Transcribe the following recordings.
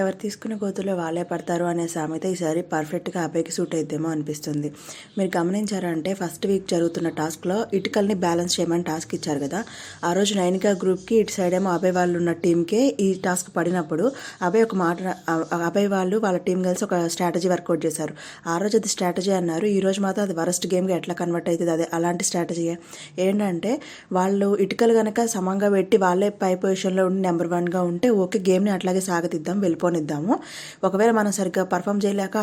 ఎవరు తీసుకున్న గోతులో వాళ్ళే పడతారు అనే సామెత ఈసారి పర్ఫెక్ట్గా అబ్బాయికి సూట్ అయిద్దేమో అనిపిస్తుంది. మీరు గమనించారంటే ఫస్ట్ వీక్ జరుగుతున్న టాస్క్లో ఇటుకల్ని బ్యాలెన్స్ చేయమని టాస్క్ ఇచ్చారు కదా. ఆ రోజు నైనికా గ్రూప్కి ఇటు సైడ్ ఏమో అబ్బాయి వాళ్ళు ఉన్న టీంకే ఈ టాస్క్ పడినప్పుడు అబ్బాయి ఒక మాట అబ్బాయి వాళ్ళు వాళ్ళ టీం కలిసి ఒక స్ట్రాటజీ వర్కౌట్ చేశారు. ఆ రోజు అది స్ట్రాటజీ అన్నారు. ఈ రోజు మాత్రం అది వరస్ట్ గేమ్గా ఎట్లా కన్వర్ట్ అవుతుంది? అదే అలాంటి స్ట్రాటజీ ఏంటంటే వాళ్ళు ఇటుకలు కనుక సమంగా పెట్టి వాళ్ళే పై పొజిషన్లో ఉండి నెంబర్ వన్గా ఉంటే ఓకే గేమ్ని అట్లాగే సాగతిద్దాం వెళ్ళిపో వెళ్ళిపోనిద్దాము ఒకవేళ మనం సరిగ్గా పర్ఫామ్ చేయలేక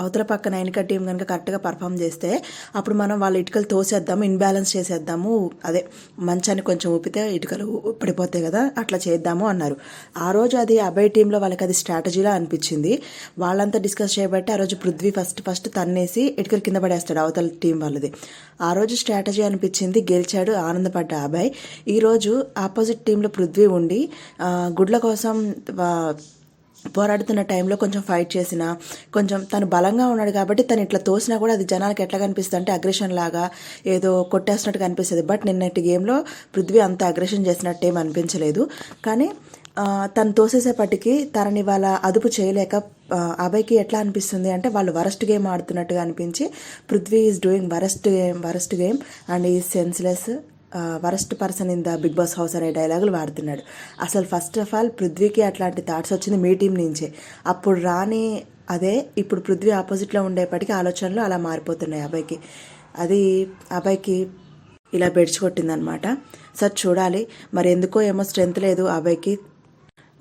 అవతల పక్కన నైనిక టీం కనుక కరెక్ట్గా పర్ఫామ్ చేస్తే అప్పుడు మనం వాళ్ళ ఇటుకలు తోసేద్దాము ఇన్బ్యాలెన్స్ చేసేద్దాము. అదే మంచాన్ని కొంచెం ఊపితే ఇటుకలు పడిపోతాయి కదా అట్లా చేద్దాము అన్నారు. ఆ రోజు అది అబ్బాయి టీంలో వాళ్ళకి అది స్ట్రాటజీలా అనిపించింది. వాళ్ళంతా డిస్కస్ చేయబట్టి ఆ రోజు పృథ్వీ ఫస్ట్ ఫస్ట్ తన్నేసి ఇటుకలు కింద పడేస్తాడు అవతల టీం వాళ్ళది. ఆ రోజు స్ట్రాటజీ అనిపించింది గెలిచాడు ఆనందపడ్డ అబ్బాయి ఈరోజు ఆపోజిట్ టీంలో పృథ్వీ ఉండి గుడ్ల కోసం పోరాడుతున్న టైంలో కొంచెం ఫైట్ చేసిన కొంచెం తను బలంగా ఉన్నాడు కాబట్టి తను ఇట్లా తోసినా కూడా అది జనాలకు ఎట్లా కనిపిస్తుంది అంటే అగ్రెషన్ లాగా ఏదో కొట్టేసినట్టు కనిపిస్తుంది. బట్ నిన్నటి గేమ్లో పృథ్వీ అంత అగ్రెషన్ చేసినట్టు ఏం అనిపించలేదు. కానీ తను తోసేసేపటికి తనని వాళ్ళ అదుపు చేయలేక అభయ్కి ఎట్లా అనిపిస్తుంది అంటే వాళ్ళు వరస్ట్ గేమ్ ఆడుతున్నట్టుగా అనిపించి Prithvi is doing worst game worst game and is senseless worst person in the Bigg Boss house అనే డైలాగులు వాడుతున్నాడు. అసలు ఫస్ట్ ఆఫ్ ఆల్ పృథ్వీకి అట్లాంటి థాట్స్ వచ్చింది మీ టీం నుంచే. అప్పుడు రాని అదే ఇప్పుడు పృథ్వీ ఆపోజిట్లో ఉండేప్పటికీ ఆలోచనలు అలా మారిపోతున్నాయి అబ్బాయికి అది అబ్బాయికి ఇలా బెడ్చి కొట్టిందనమాట సార్ చూడాలి మరి ఎందుకో ఏమో స్ట్రెంత్ లేదు అబ్బాయికి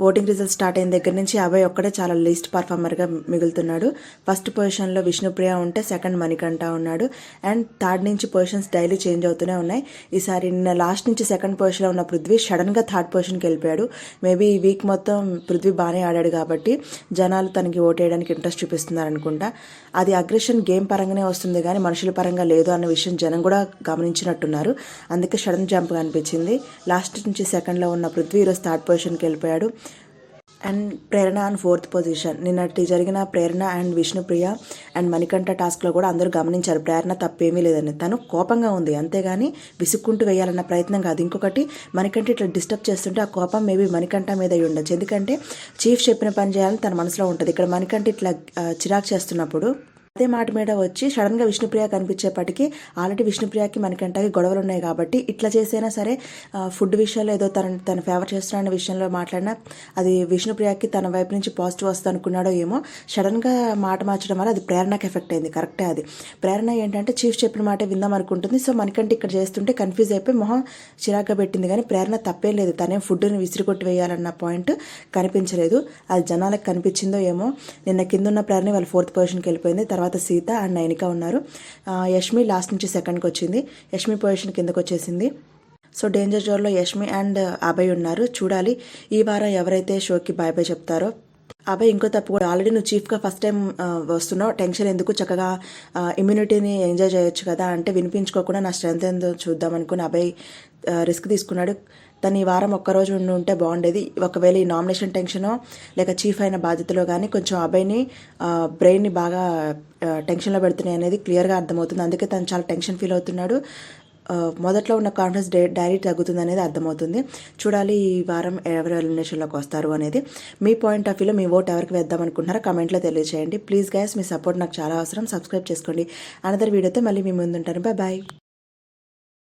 ఓటింగ్ రిజల్ట్ స్టార్ట్ అయిన దగ్గర నుంచి అభయ్ ఒక్కడే చాలా లీస్ట్ పర్ఫార్మర్గా మిగులుతున్నాడు. ఫస్ట్ పొజిషన్లో విష్ణుప్రియ ఉంటే సెకండ్ మణికంఠ ఉన్నాడు. అండ్ థర్డ్ నుంచి పొజిషన్స్ డైలీ చేంజ్ అవుతూనే ఉన్నాయి. ఈసారి నిన్న లాస్ట్ నుంచి సెకండ్ పొజిషన్లో ఉన్న పృథ్వీ సడన్గా థర్డ్ పొజిషన్కి వెళ్ళిపోయాడు. మేబీ ఈ వీక్ మొత్తం పృథ్వీ బాగానే ఆడాడు కాబట్టి జనాలు తనకి ఓటేయడానికి ఇంట్రెస్ట్ చూపిస్తున్నారు అనుకుంటా. అది అగ్రెషన్ గేమ్ పరంగానే వస్తుంది కానీ మనుషుల పరంగా లేదు అన్న విషయం జనం కూడా గమనించినట్టున్నారు. అందుకే సడన్ జంప్ అనిపించింది. లాస్ట్ నుంచి సెకండ్లో ఉన్న పృథ్వీ ఈరోజు థర్డ్ పొజిషన్కి వెళ్ళిపోయాడు. And Prerana and fourth position. నిన్నటి జరిగిన ప్రేరణ అండ్ విష్ణుప్రియ అండ్ మణికంఠ టాస్క్లో కూడా అందరూ గమనించారు. ప్రేరణ తప్పేమీ లేదని. తను కోపంగా ఉంది. అంతేగాని విసుక్కుంటూ వేయాలన్న ప్రయత్నం కాదు. ఇంకొకటి మణికంఠ ఇట్లా డిస్టర్బ్ చేస్తుంటే ఆ కోపం మేబీ మణికంఠ మీద ఉండొచ్చు. ఎందుకంటే చీఫ్ చెప్పిన పని చేయాలని తన మనసులో ఉంటుంది. ఇక్కడ మణికంఠ ఇట్లా చిరాకు చేస్తున్నప్పుడు అదే మాట మీద వచ్చి సడన్గా విష్ణుప్రియ కనిపించేపటికి ఆల్రెడీ విష్ణుప్రియకి మనకంటే గొడవలు ఉన్నాయి కాబట్టి ఇట్లా చేసైనా సరే ఫుడ్ విషయంలో ఏదో తన తన ఫేవర్ చేస్తున్న విషయంలో మాట్లాడినా అది విష్ణుప్రియకి తన వైపు నుంచి పాజిటివ్ వస్తుంది అనుకున్నాడో ఏమో సడన్గా మాట మార్చడం వల్ల అది ప్రేరణకి ఎఫెక్ట్ అయింది. కరెక్టే అది. ప్రేరణ ఏంటంటే చీఫ్ చెప్పిన మాట విందాం అనుకుంటుంది. సో మనకంటే ఇక్కడ చేస్తుంటే కన్ఫ్యూజ్ అయిపోయి మొహం చిరాగ్గా పెట్టింది కానీ ప్రేరణ తప్పేం లేదు. తనే ఫుడ్ని విసిరికొట్టి వేయాలన్న పాయింట్ కనిపించలేదు. అది జనాలకు కనిపించిందో ఏమో నిన్న కింద ఉన్న ప్రేరణ వాళ్ళు ఫోర్త్ పొజిషన్కి వెళ్ళిపోయింది. తర్వాత తర్వాత సీత అండ్ నైనిక ఉన్నారు. యష్మి లాస్ట్ నుంచి సెకండ్కి వచ్చింది. యష్మి పొజిషన్ కిందకు వచ్చేసింది. సో డేంజర్ జోన్లో యష్మి అండ్ అభయ్ ఉన్నారు. చూడాలి ఈ వారం ఎవరైతే షోకి బాయ్ బాయ్ చెప్తారో. అబ్బాయి ఇంకో తప్పు కూడా. ఆల్రెడీ నువ్వు చీఫ్గా ఫస్ట్ టైం వస్తున్నావు. టెన్షన్ ఎందుకు? చక్కగా ఇమ్యూనిటీని ఎంజాయ్ చేయొచ్చు కదా అంటే వినిపించుకోకుండా నా స్ట్రెంత్ ఏందో చూద్దాం అనుకుని అబ్బాయి రిస్క్ తీసుకున్నాడు. తను ఈ వారం ఒక్కరోజు ఉండి ఉంటే బాగుండేది. ఒకవేళ ఈ నామినేషన్ టెన్షనో లేక చీఫ్ అయిన బాధ్యతలో కానీ కొంచెం అబ్బాయిని బ్రెయిన్ని బాగా టెన్షన్లో పెడుతున్నాయి అనేది క్లియర్గా అర్థమవుతుంది. అందుకే తను చాలా టెన్షన్ ఫీల్ అవుతున్నాడు. మొదట్లో ఉన్న కాన్ఫిడెన్స్ డే డైరీ తగ్గుతుంది అనేది అర్థమవుతుంది. చూడాలి ఈ వారం ఎవరు ఎలిమినేషన్లోకి వస్తారు అనేది. మీ పాయింట్ ఆఫ్ వ్యూలో మీ ఓట్ ఎవరికి వేద్దాం అనుకుంటున్నారో కమెంట్లో తెలియజేయండి ప్లీజ్ గైస్ మీ సపోర్ట్ నాకు చాలా అవసరం. సబ్స్క్రైబ్ చేసుకోండి. అనదర్ వీడియోతో మళ్ళీ మీ ముందుంటాను. Bye bye